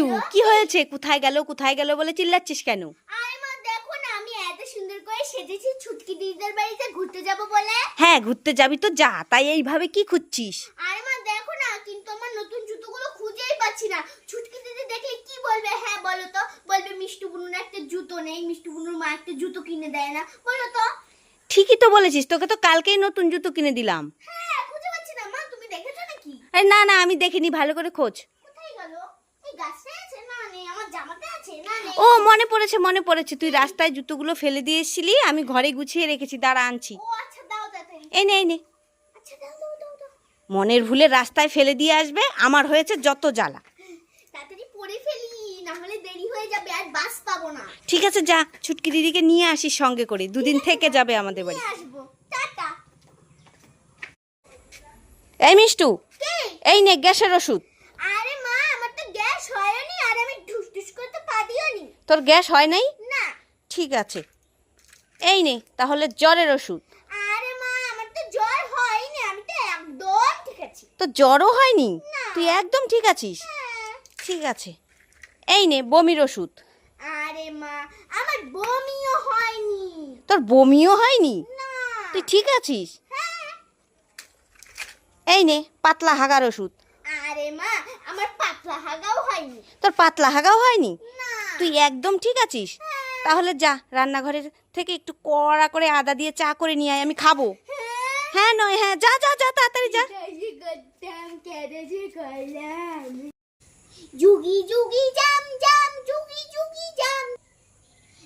মিষ্টু কি হয়েছে? কোথায় গেল কোথায় গেল বলে চিল্লাচ্ছিস কেন? আরে দেখো না আমি এত সুন্দর করে সেজেছি ছুটকি দিদিদের বাড়িতে ঘুরতে যাব বলে। হ্যাঁ ঘুরতে যাবি তো যা তাই এইভাবে কি খুঁজছিস? আরে মা দেখো না কিন্তু আমার নতুন জুতোগুলো খুঁজেই পাচ্ছি না। ছুটকি দিদি দেখলে কি বলবে? হ্যাঁ বলো তো। বলবে মিষ্টু বুনুর একটা জুতো নেই মিষ্টু বুনুর মা একটা জুতো কিনে দেয় না। বলো তো। ঠিকই তো বলেছিস তোকে তো কালকেই নতুন জুতো কিনে দিলাম। হ্যাঁ খুঁজে পাচ্ছি না। মা তুমি দেখেছ নাকি? আরে না না আমি দেখিনি ভালো করে খোঁজ। কোথায় গেল? ও মনে পড়েছে মনে পড়েছে। তুই রাস্তায় জুতোগুলো ফেলে দিয়ে এসেছিলি আমি ঘরে গুছিয়ে রেখেছি দাঁড়া আনছি। আচ্ছা এই নে এই নে। আচ্ছা মনের ভুলে রাস্তায় ফেলে দিয়ে আসবে আমার হয়েছে যত জ্বালা। ঠিক আছে যা ছুটকি দিদিকে নিয়ে আসিস সঙ্গে করে। দুদিন থেকে যাবে আমাদের বাড়ি। এই মিষ্টু এই নে গ্যাসের ওষুধ আরে মা আমার তো গ্যাস হয়নি আর আমি ঢুস ঢুস করতে পারিও নি তোর গ্যাস হয় নাই? না। ঠিক আছে। এই নে তাহলে জ্বরের ওষুধ। আরে মা আমার তো জ্বর হয়নি আমি তো একদম ঠিক আছি। তো জ্বরও হয়নি? তুই একদম ঠিক আছিস? হ্যাঁ। ঠিক আছে। এই নে বমির ওষুধ। আরে মা আমার বমিও হয়নি। তোর বমিও হয়নি? না। তুই ঠিক আছিস? হ্যাঁ। এই নে পাতলা হাগার ওষুধ। আরে মা আমার পাতলা হাগাও হয়নি। তোর পাতলা হাগাও হয়নি? না। তুই একদম ঠিক আছিস। তাহলে যা রান্নাঘরের থেকে একটু কড়া করে আদা দিয়ে চা করে নিয়ে আয় আমি খাব। হ্যাঁ। নয় হ্যাঁ যা যা যা তাড়াতাড়ি যা। যুগি যুগি জাম জাম যুগি যুগি জাম।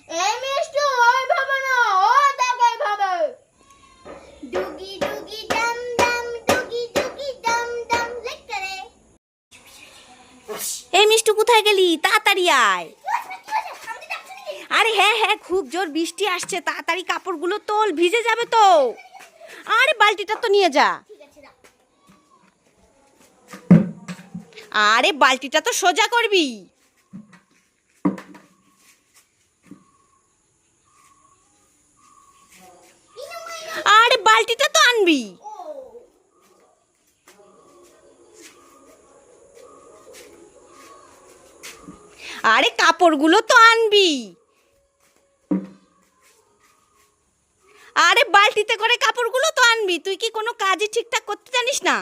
এই মিষ্টু ওই ভাবে না ও ভাবে। ডুগি ডুগি জাম জাম ডুগি ডুগি জাম জাম লিখতে রে। এই মিষ্টু কোথায় গেলি? তাড়াতাড়ি আয় কি হয়েছে কি হয়েছে আমি ডাকছি নাকি আরে হ্যাঁ হ্যাঁ খুব জোর বৃষ্টি আসছে, তাড়াতাড়ি কাপড়গুলো তোল, ভিজে যাবে তো। আরে, বালতিটা তো নিয়ে যা। আরে, বালতিটা তো সোজা করবি। আরে, বালতিটা তো আনবি। আরে, কাপড়গুলো তো আনবি। বালতিতে করে কাপড়গুলো তো আনবি। তুই কি কোনো কাজই ঠিকঠাক করতে জানিস না?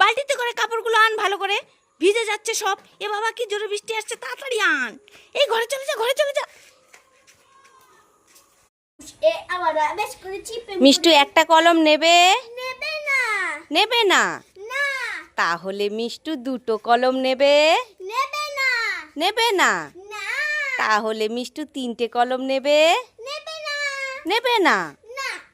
বালতিতে করে কাপড়গুলো আন ভালো করে। ভিজে যাচ্ছে সব। এ বাবা কি জোরে বৃষ্টি আসছে তাড়াতাড়ি আন। এই ঘরে চলে যা ঘরে চলে যা। মিষ্টু একটা কলম নেবে? নেবে না। নেবে না? না। তাহলে মিষ্টু দুটো কলম নেবে? নেবে না। নেবে না? না। তাহলে মিষ্টু তিনটে কলম নেবে? নেবে না। নেবে না না?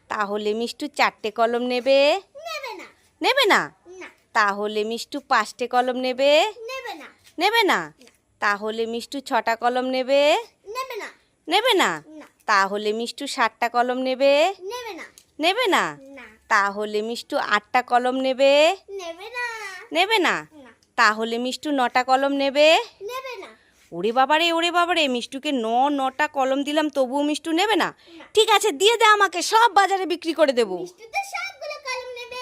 তাহলে মিষ্টু চারটে কলম নেবে? নেবে না। নেবে না? না। তাহলে মিষ্টু পাঁচটে কলম নেবে? নেবে না। নেবে না? তাহলে মিষ্টু ছটা কলম নেবে? নেবে না। নেবে না? না। তাহলে মিষ্টু সাতটা কলম নেবে? নেবে না। নেবে না? না। তাহলে মিষ্টু আটটা কলম নেবে? নেবে না। নেবে না? না। তাহলে মিষ্টু নটা কলম নেবে? নেবে না। ওরে বাবারে ওরে বাবারে মিষ্টুকে ন নটা কলম দিলাম তবুও মিষ্টু নেবে না। ঠিক আছে দিয়ে দে আমাকে সব বাজারে বিক্রি করে দেবো।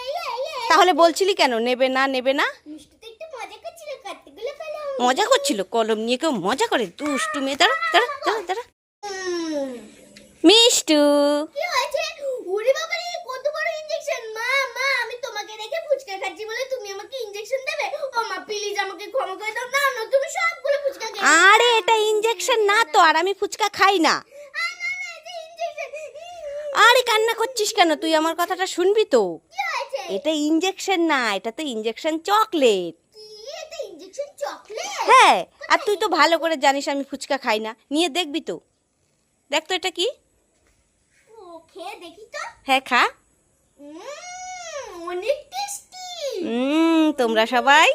ইয়ে ইয়ে। তাহলে বলছিলি কেন নেবে না নেবে না? মজা করছিল কলম? নিয়ে কেউ মজা করে? দুষ্টু মেয়ে দাঁড়া দাঁড়া দাঁড়া দাঁড়া। মিষ্টু। তুমি আমাকে ইনজেকশন দেবে? ও মা প্লিজ আমাকে ক্ষমা করে দাও। না না তুমি সবগুলো ফুচকা খেয়ে আরে এটা ইঞ্জেকশন না তো আর আমি ফুচকা খাই না। আরে কান্না করছিস কেন? তুই আমার কথাটা শুনবি তো। এটা ইঞ্জেকশন না এটা তো ইঞ্জেকশন চকলেট। Injection chocolate? হ্যাঁ আর তুই তো ভালো করে জানিস আমি ফুচকা খাই না। নিয়ে দেখবি তো। দেখ তো এটা কি। হ্যাঁ খা। তোমরা সবাই